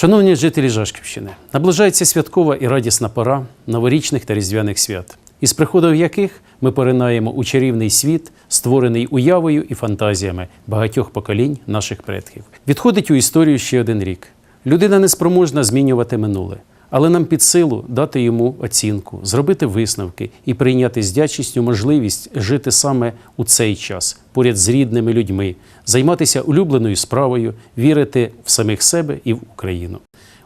Шановні жителі Жашківщини, наближається святкова і радісна пора новорічних та різдвяних свят, із приходом яких ми поринаємо у чарівний світ, створений уявою і фантазіями багатьох поколінь наших предків. Відходить у історію ще один рік. Людина неспроможна змінювати минуле, але нам під силу дати йому оцінку, зробити висновки і прийняти з дячістю можливість жити саме у цей час, поряд з рідними людьми, займатися улюбленою справою, вірити в самих себе і в Україну.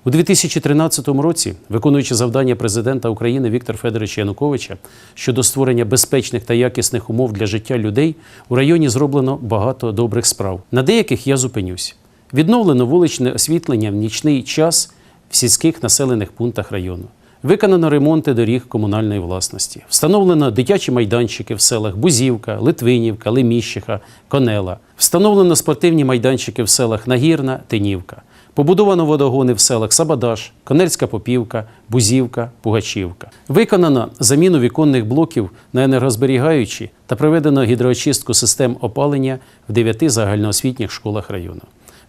У 2013 році, виконуючи завдання президента України Віктора Федоровича Януковича щодо створення безпечних та якісних умов для життя людей, у районі зроблено багато добрих справ. На деяких я зупинюсь. Відновлено вуличне освітлення в нічний час в сільських населених пунктах району. Виконано ремонти доріг комунальної власності. Встановлено дитячі майданчики в селах Бузівка, Литвинівка, Леміщиха, Конела. Встановлено спортивні майданчики в селах Нагірна, Тинівка. Побудовано водогони в селах Сабадаш, Конельська Попівка, Бузівка, Пугачівка. Виконано заміну віконних блоків на енергозберігаючі та проведено гідроочистку систем опалення в дев'яти загальноосвітніх школах району.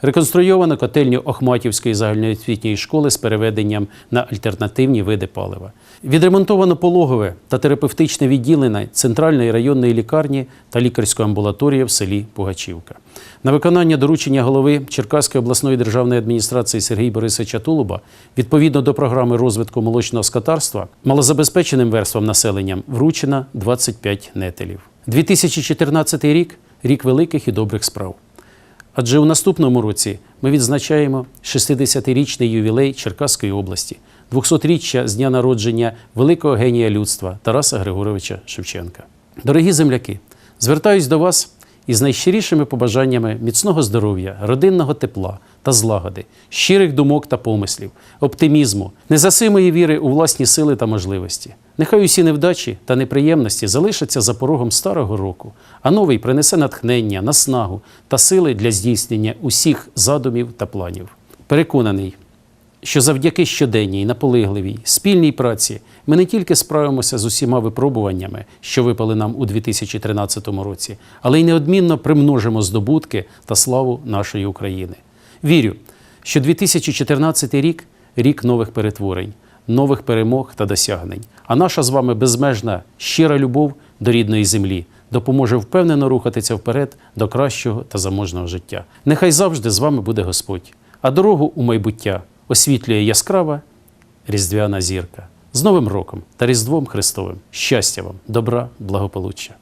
Реконструйовано котельню Охматівської загальноосвітньої школи з переведенням на альтернативні види палива. Відремонтовано пологове та терапевтичне відділення центральної районної лікарні та лікарської амбулаторії в селі Пугачівка. На виконання доручення голови Черкаської обласної державної адміністрації Сергія Борисовича Тулуба відповідно до програми розвитку молочного скотарства малозабезпеченим верствам населення вручено 25 нетелів. 2014 рік рік великих і добрих справ. Адже у наступному році ми відзначаємо 60-річний ювілей Черкаської області, 200-річчя з дня народження великого генія людства Тараса Григоровича Шевченка. Дорогі земляки, звертаюсь до вас із найщирішими побажаннями міцного здоров'я, родинного тепла та злагоди, щирих думок та помислів, оптимізму, незасимої віри у власні сили та можливості. Нехай усі невдачі та неприємності залишаться за порогом старого року, а новий принесе натхнення, наснагу та сили для здійснення усіх задумів та планів. Переконаний, що завдяки щоденній, наполегливій, спільній праці ми не тільки справимося з усіма випробуваннями, що випали нам у 2013 році, але й неодмінно примножимо здобутки та славу нашої України. Вірю, що 2014 рік рік нових перетворень, нових перемог та досягнень. А наша з вами безмежна щира любов до рідної землі допоможе впевнено рухатися вперед до кращого та заможного життя. Нехай завжди з вами буде Господь, а дорогу у майбуття освітлює яскрава різдвяна зірка. З Новим роком та Різдвом Христовим! Щастя вам, добра, благополуччя!